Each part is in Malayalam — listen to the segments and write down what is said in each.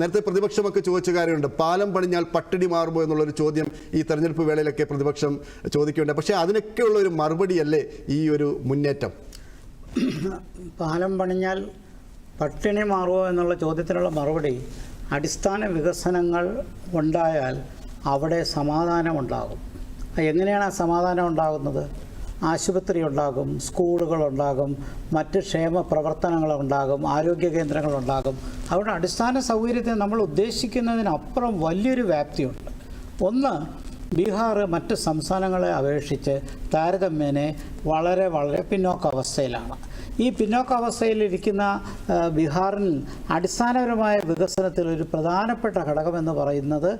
നേരത്തെ പ്രതിപക്ഷമൊക്കെ ചോദിച്ച കാര്യമുണ്ട്. പാലം പണിഞ്ഞാൽ പട്ടിണി മാറുമോ എന്നുള്ളൊരു ചോദ്യം ഈ തെരഞ്ഞെടുപ്പ് വേളയിലൊക്കെ പ്രതിപക്ഷം ചോദിക്കുന്നുണ്ട്. പക്ഷേ അതിനൊക്കെയുള്ള ഒരു മറുപടിയല്ലേ ഈ ഒരു മുന്നേറ്റം? പാലം പണിഞ്ഞാൽ പട്ടിണി മാറുമോ എന്നുള്ള ചോദ്യത്തിനുള്ള മറുപടി അടിസ്ഥാന വികസനങ്ങൾ ഉണ്ടായാൽ അവിടെ സമാധാനം ഉണ്ടാകും. എങ്ങനെയാണ് ആ സമാധാനം ഉണ്ടാകുന്നത്? ആശുപത്രി ഉണ്ടാകും സ്കൂളുകളുണ്ടാകും മറ്റ് ക്ഷേമ പ്രവർത്തനങ്ങളുണ്ടാകും ആരോഗ്യ കേന്ദ്രങ്ങളുണ്ടാകും. അവിടെ അടിസ്ഥാന സൗകര്യത്തെ നമ്മൾ ഉദ്ദേശിക്കുന്നതിനപ്പുറം വലിയൊരു വ്യാപ്തിയുണ്ട്. ഒന്ന് ബീഹാർ മറ്റ് സംസ്ഥാനങ്ങളെ അപേക്ഷിച്ച് താരതമ്യേനെ വളരെ വളരെ പിന്നോക്കാവസ്ഥയിലാണ്. ഈ പിന്നോക്കാവസ്ഥയിലിരിക്കുന്ന ബീഹാറിൽ അടിസ്ഥാനപരമായ വികസനത്തിൽ ഒരു പ്രധാനപ്പെട്ട ഘടകമെന്ന് പറയുന്നത്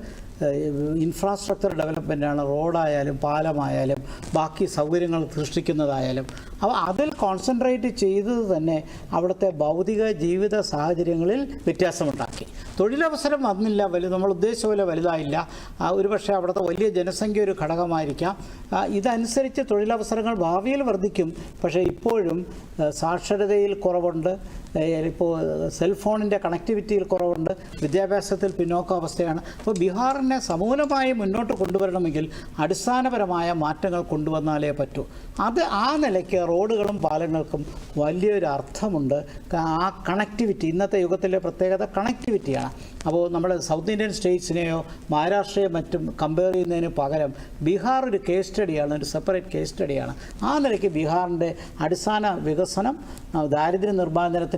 ഇൻഫ്രാസ്ട്രക്ചർ ഡെവലപ്മെന്റാണ് റോഡായാലും പാലമായാലും ബാക്കി സൗകര്യങ്ങൾ സൃഷ്ടിക്കുന്നതായാലും. അപ്പോൾ അതിൽ കോൺസെൻട്രേറ്റ് ചെയ്തത് തന്നെ അവിടുത്തെ ഭൗതിക ജീവിത സാഹചര്യങ്ങളിൽ വ്യത്യാസമുണ്ടാക്കി. തൊഴിലവസരം വന്നില്ല വലു നമ്മൾ ഉദ്ദേശിച്ച പോലെ വലുതായില്ല. ഒരുപക്ഷെ അവിടുത്തെ വലിയ ജനസംഖ്യ ഒരു ഘടകമായിരിക്കാം. ഇതനുസരിച്ച് തൊഴിലവസരങ്ങൾ ഭാവിയിൽ വർദ്ധിക്കും. പക്ഷേ ഇപ്പോഴും സാക്ഷരതയിൽ കുറവുണ്ട്. ഇപ്പോൾ സെൽഫോണിന്റെ കണക്ടിവിറ്റിയിൽ കുറവുണ്ട്. വിദ്യാഭ്യാസത്തിൽ പിന്നോക്കാവസ്ഥയാണ് അപ്പോൾ ബീഹാറിനെ സമൂലമായി മുന്നോട്ട് കൊണ്ടുവരണമെങ്കിൽ അടിസ്ഥാനപരമായ മാറ്റങ്ങൾ കൊണ്ടുവന്നാലേ പറ്റൂ. അത് ആ നിലയ്ക്ക് റോഡുകളും പാലങ്ങൾക്കും വലിയൊരു അർത്ഥമുണ്ട്. ആ കണക്ടിവിറ്റി ഇന്നത്തെ യുഗത്തിലെ പ്രത്യേകത കണക്ടിവിറ്റിയാണ് അപ്പോൾ നമ്മുടെ സൗത്ത് ഇന്ത്യൻ സ്റ്റേറ്റ്സിനെയോ മഹാരാഷ്ട്രയോ മറ്റും കമ്പയർ ചെയ്യുന്നതിന് പകരം ബീഹാർ ഒരു കേസ് സ്റ്റഡിയാണ് ഒരു സെപ്പറേറ്റ് കേസ് സ്റ്റഡിയാണ് ആ നിലയ്ക്ക് ബീഹാറിന്റെ അടിസ്ഥാന വികസനം ദാരിദ്ര്യ ദാരിദ്ര്യ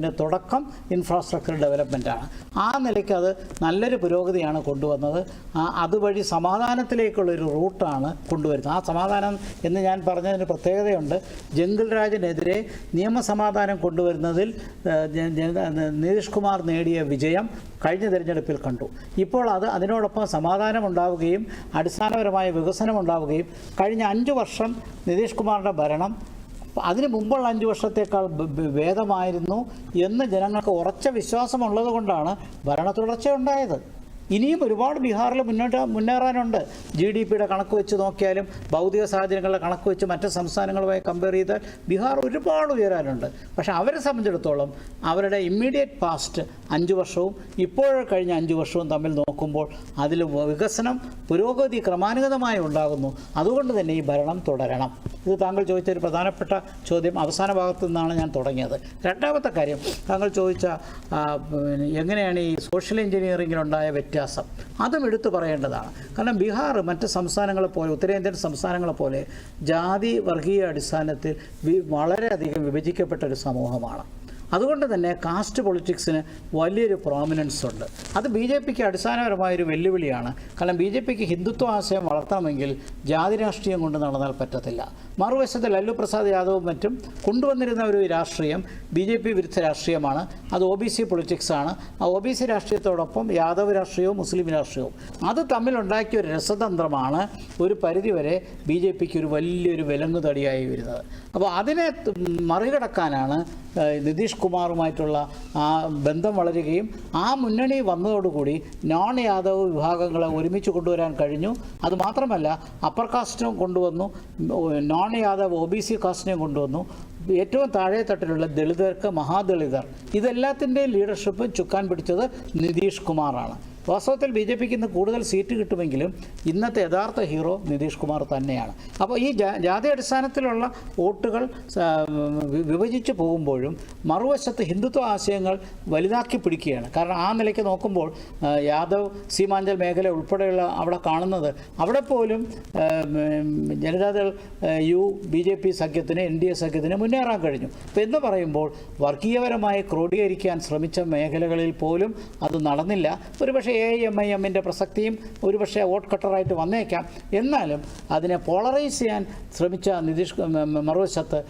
നിർമ്മാർജനത്തിന്റെ തുടക്കം ഇൻഫ്രാസ്ട്രക്ചർ ഡെവലപ്മെന്റാണ് ആ നിലയ്ക്ക് അത് നല്ലൊരു പുരോഗതിയാണ് കൊണ്ടുവന്നത്. അതുവഴി സമാധാനത്തിലേക്കുള്ളൊരു റൂട്ടാണ് കൊണ്ടുവരുന്നത്. ആ സമാധാനം എന്ന് ഞാൻ പറഞ്ഞതിന് പ്രത്യേകതയുണ്ട്. ജംഗിൾ രാജിനെതിരെ നിയമസമാധാനം കൊണ്ടുവരുന്നതിൽ നിതീഷ് കുമാർ നേടിയ വിജയം കഴിഞ്ഞ തിരഞ്ഞെടുപ്പിൽ കണ്ടു. ഇപ്പോൾ അത് അതിനോടൊപ്പം സമാധാനം ഉണ്ടാവുകയും അടിസ്ഥാനപരമായ വികസനം ഉണ്ടാവുകയും കഴിഞ്ഞ അഞ്ച് വർഷം നിതീഷ് കുമാറിന്റെ ഭരണം അതിന് മുമ്പുള്ള അഞ്ച് വർഷത്തേക്കാൾ ഭേദമായിരുന്നു എന്ന് ജനങ്ങൾക്ക് ഉറച്ച വിശ്വാസമുള്ളത് കൊണ്ടാണ് ഭരണ തുടർച്ച ഉണ്ടായത്. ഇനിയും ഒരുപാട് ബീഹാറിൽ മുന്നോട്ട് മുന്നേറാനുണ്ട്. ജി ഡി പിയുടെ കണക്ക് വെച്ച് നോക്കിയാലും ഭൗതിക സാഹചര്യങ്ങളുടെ കണക്ക് വെച്ച് മറ്റ് സംസ്ഥാനങ്ങളുമായി കമ്പയർ ചെയ്താൽ ബീഹാർ ഒരുപാട് ഉയരാനുണ്ട്. പക്ഷെ അവരെ സംബന്ധിച്ചിടത്തോളം അവരുടെ ഇമ്മീഡിയറ്റ് പാസ്റ്റ് അഞ്ച് വർഷവും ഇപ്പോൾ കഴിഞ്ഞ അഞ്ച് വർഷവും തമ്മിൽ നോക്കുമ്പോൾ അതിൽ വികസനം പുരോഗതി ക്രമാനുഗതമായി ഉണ്ടാകുന്നു. അതുകൊണ്ട് തന്നെ ഈ ഭരണം തുടരണം. ഇത് താങ്കൾ ചോദിച്ച ഒരു പ്രധാനപ്പെട്ട ചോദ്യം. അവസാന ഭാഗത്തു നിന്നാണ് ഞാൻ തുടങ്ങിയത്. രണ്ടാമത്തെ കാര്യം താങ്കൾ ചോദിച്ച എങ്ങനെയാണ് ഈ സോഷ്യൽ എഞ്ചിനീയറിങ്ങിലുണ്ടായ വ്യത്യാസം അതും എടുത്തു പറയേണ്ടതാണ്. കാരണം ബീഹാർ മറ്റ് സംസ്ഥാനങ്ങളെ പോലെ ഉത്തരേന്ത്യൻ സംസ്ഥാനങ്ങളെ പോലെ ജാതി വർഗീയ അടിസ്ഥാനത്തിൽ വളരെയധികം വിഭജിക്കപ്പെട്ട ഒരു സമൂഹമാണ്. അതുകൊണ്ട് തന്നെ കാസ്റ്റ് പൊളിറ്റിക്സിന് വലിയൊരു പ്രോമിനൻസ് ഉണ്ട്. അത് ബി ജെ പിക്ക് അടിസ്ഥാനപരമായൊരു വെല്ലുവിളിയാണ്. കാരണം ബി ജെ പിക്ക് ഹിന്ദുത്വ ആശയം വളർത്തണമെങ്കിൽ ജാതി രാഷ്ട്രീയം കൊണ്ട് നടന്നാൽ പറ്റത്തില്ല. മറുവശത്ത് ലല്ലു പ്രസാദ് യാദവും മറ്റും കൊണ്ടുവന്നിരുന്ന ഒരു രാഷ്ട്രീയം ബി ജെ പി വിരുദ്ധ രാഷ്ട്രീയമാണ്. അത് ഒ ബി സി പൊളിറ്റിക്സാണ് ആ ഒ ബി സി രാഷ്ട്രീയത്തോടൊപ്പം യാദവ് രാഷ്ട്രീയവും മുസ്ലിം രാഷ്ട്രീയവും. അത് തമ്മിലുണ്ടാക്കിയ ഒരു രസതന്ത്രമാണ് ഒരു പരിധിവരെ ബി ജെ പിക്ക് ഒരു വലിയൊരു വിലങ്ങുതടിയായി വരുന്നത്. അപ്പോൾ അതിനെ മറികടക്കാനാണ് നിതീഷ് കുമാറുമായിട്ടുള്ള ആ ബന്ധം വളരുകയും ആ മുന്നണി വന്നതോടുകൂടി നോൺ യാദവ് വിഭാഗങ്ങളെ ഒരുമിച്ച് കൊണ്ടുവരാൻ കഴിഞ്ഞു. അതുമാത്രമല്ല അപ്പർ കാസ്റ്റിനും കൊണ്ടുവന്നു. Non Yadav O B C കാസ്റ്റിനെയും കൊണ്ടുവന്നു. ഏറ്റവും താഴെ തട്ടിലുള്ള ദളിതർക്ക് മഹാദളിതർ ഇതെല്ലാത്തിന്റെയും ലീഡർഷിപ്പ് ചുക്കാൻ പിടിച്ചത് നിതീഷ് കുമാറാണ്. വാസ്തവത്തിൽ ബി ജെ പിക്ക് ഇന്ന് കൂടുതൽ സീറ്റ് കിട്ടുമെങ്കിലും ഇന്നത്തെ യഥാർത്ഥ ഹീറോ നിതീഷ് കുമാർ തന്നെയാണ്. അപ്പോൾ ഈ ജാതി അടിസ്ഥാനത്തിലുള്ള വോട്ടുകൾ വിഭജിച്ച് പോകുമ്പോഴും മറുവശത്ത് ഹിന്ദുത്വ ആശയങ്ങൾ വലുതാക്കി പിടിക്കുകയാണ്. കാരണം ആ നിലയ്ക്ക് നോക്കുമ്പോൾ യാദവ് സീമാഞ്ചൽ മേഖല ഉൾപ്പെടെയുള്ള അവിടെ കാണുന്നത് അവിടെ പോലും Janata Dal U B J P സഖ്യത്തിന് എൻ ഡി എ സഖ്യത്തിന് മുന്നേറാൻ കഴിഞ്ഞു. അപ്പോൾ എന്ന് പറയുമ്പോൾ വർഗീയപരമായി ക്രോഡീകരിക്കാൻ ശ്രമിച്ച മേഖലകളിൽ പോലും അത് നടന്നില്ല. ഒരുപക്ഷെ എ എം ഐ എമ്മിന്റെ പ്രസക്തിയും ഒരുപക്ഷെ വോട്ട് കട്ടറായിട്ട് വന്നേക്കാം. എന്നാലും അതിനെ പോളറൈസ് ചെയ്യാൻ ശ്രമിച്ച നിതീഷ് മറുവശത്ത്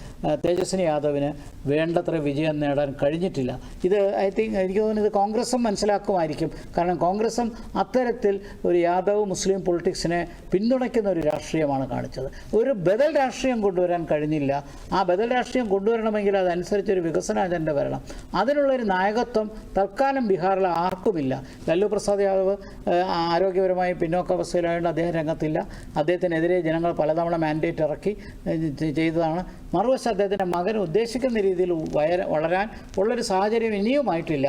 തേജസ്വിനി യാദവിന് വേണ്ടത്ര വിജയം നേടാൻ കഴിഞ്ഞിട്ടില്ല. ഇത് ഐ തിങ്ക് എനിക്ക് തോന്നുന്നു ഇത് കോൺഗ്രസും മനസ്സിലാക്കുമായിരിക്കും. കാരണം കോൺഗ്രസും അത്തരത്തിൽ ഒരു യാദവ് മുസ്ലിം പൊളിറ്റിക്സിനെ പിന്തുണയ്ക്കുന്ന ഒരു രാഷ്ട്രീയമാണ് കാണിച്ചത്. ഒരു ബദൽ രാഷ്ട്രീയം കൊണ്ടുവരാൻ കഴിഞ്ഞില്ല. ആ ബദൽ രാഷ്ട്രീയം കൊണ്ടുവരണമെങ്കിൽ അതനുസരിച്ച് ഒരു വികസന അജണ്ട വരണം. അതിനുള്ളൊരു നായകത്വം തൽക്കാലം ബീഹാറിൽ ആർക്കുമില്ല. ലല്ലു പ്രസാദ് യാദവ് ആരോഗ്യപരമായി പിന്നോക്കാവസ്ഥയിലായതുകൊണ്ട് അദ്ദേഹം രംഗത്തില്ല. അദ്ദേഹത്തിനെതിരെ ജനങ്ങൾ പലതവണ മാൻഡേറ്റ് ഇറക്കി ചെയ്തതാണ്. മറുവശം അദ്ദേഹത്തിന്റെ മകൻ ഉദ്ദേശിക്കുന്ന രീതിയിൽ വളരാൻ ഉള്ളൊരു സാഹചര്യം ഇനിയുമായിട്ടില്ല.